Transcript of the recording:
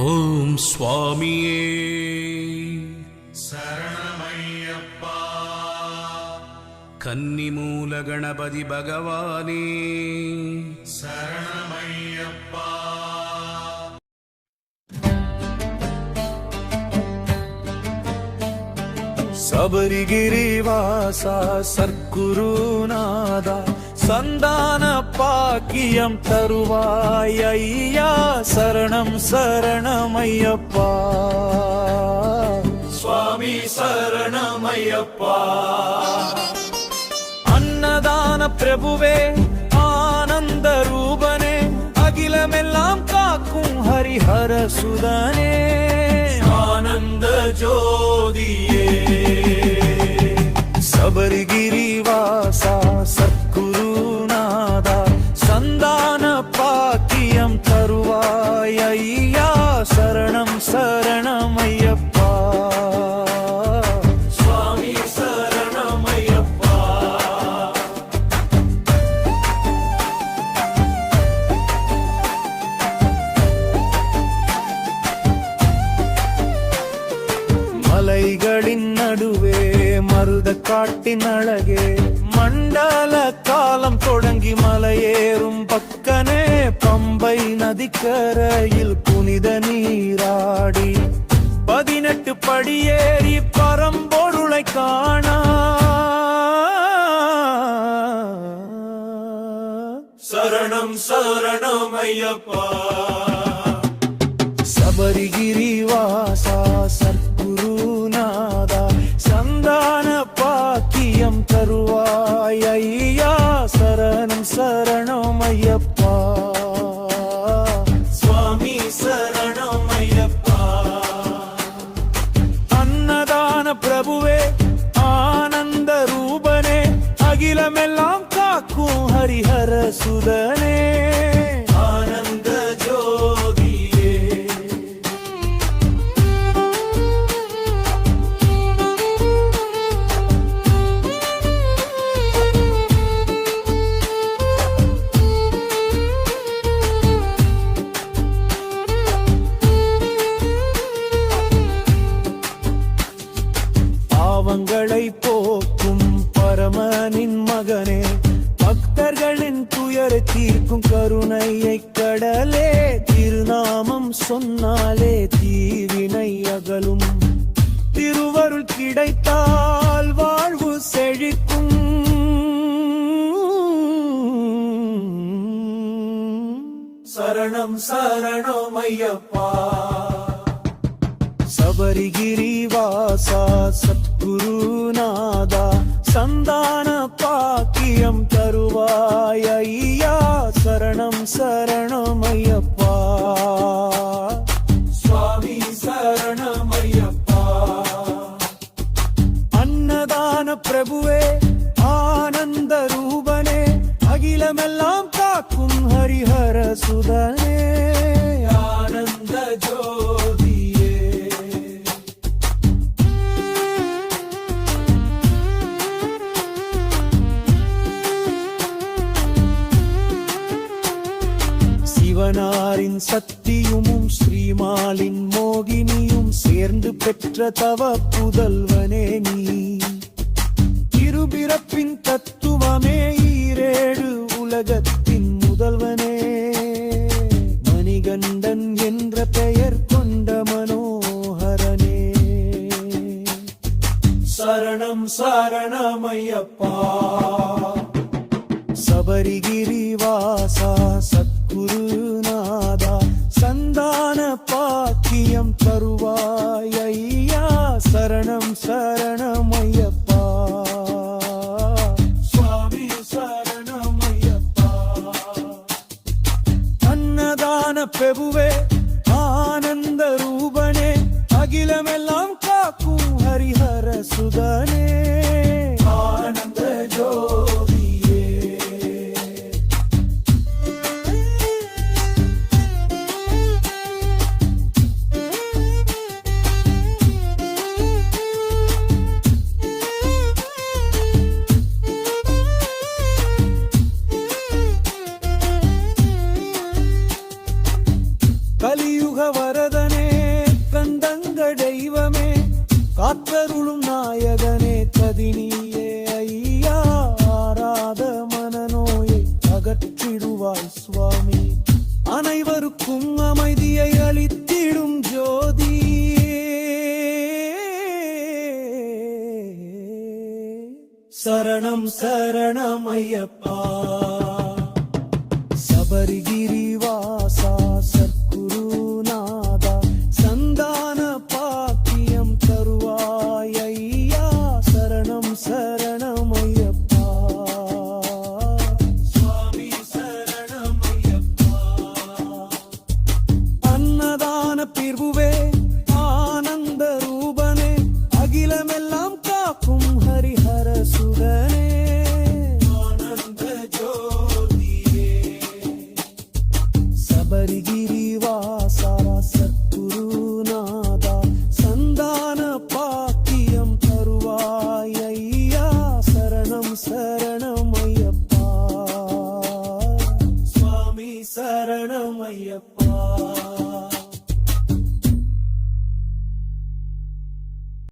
ஓம் சுவாமியே. சரணமையப்பா கன்னிமூல கணபதி பகவானே. சரணமையப்பா சபரிகிரிவாச சர்க்குருநாதா. சந்தான பாக்கியம் தருவாய் ஐயா. சரணம் சரணமையப்பா சுவாமி சரணமையப்பா அன்னதான பிரபுவே ஆனந்த ரூபனே. அகிலமெல்லாம் காக்கும் ஹரிஹர சுதனே. ஆனந்த ஜோதியே காட்டின் அழகே மண்டல காலம் தொடங்கி மலையேறும் பக்கனே பம்பை நதிக்கரையில் புனித நீராடி. பதினெட்டு படியேறி பரம்பொருளை காணா. சரணம் சரணம் ஐயப்பா. சபரிகிரிவாசா சத்குருநாதா சுதனே. ஆனந்த ஜோதியே. பாவங்களை போக்கும் பரமனின் மகனே. பக்தர்களின் துயரை தீர்க்கும் கருணையை கடலே திருநாமம் சொன்னாலே தீவினை அகலும். திருவருள் கிடைத்தால் வாழ்வு செழிக்கும். சரணம் சரணம் ஐயப்பா சபரிகிரி வாசா சத்குருநாதா சந்தான பாக்கியம் தருவாய் ஐயா. சரணம் சரணம் ஐயப்பா. சுவாமி சரணம் ஐயப்பா. அன்னதான பிரபுவே ஆனந்த ரூபனே. அகிலமெல்லாம் காக்கும் ஹரிஹர சுதனே. சிவனாரின் சக்தியுமும் ஸ்ரீமாலின் மோகினியும் சேர்ந்து பெற்ற தவ புதல்வனே நீ. இருபிறப்பின் தத்துவமே ஈரேழு உலகத்தின் முதல்வனே. மணிகண்டன் என்ற பெயர் கொண்ட மனோகரனே. சரணம் சரணமையப்பா சபரிகிரி அகிலமெல்லாம் காக்கும் ஹரிஹர சுதனே சரணம் சரணம் ஐயப்பா. சபரிகிரிவா சபரிகிரி வாசா சத்குருநாதா சந்தான பாக்கியம் தருவாய் சரணம் சரணம் ஐயப்பா சுவாமி சரணம் ஐயப்பா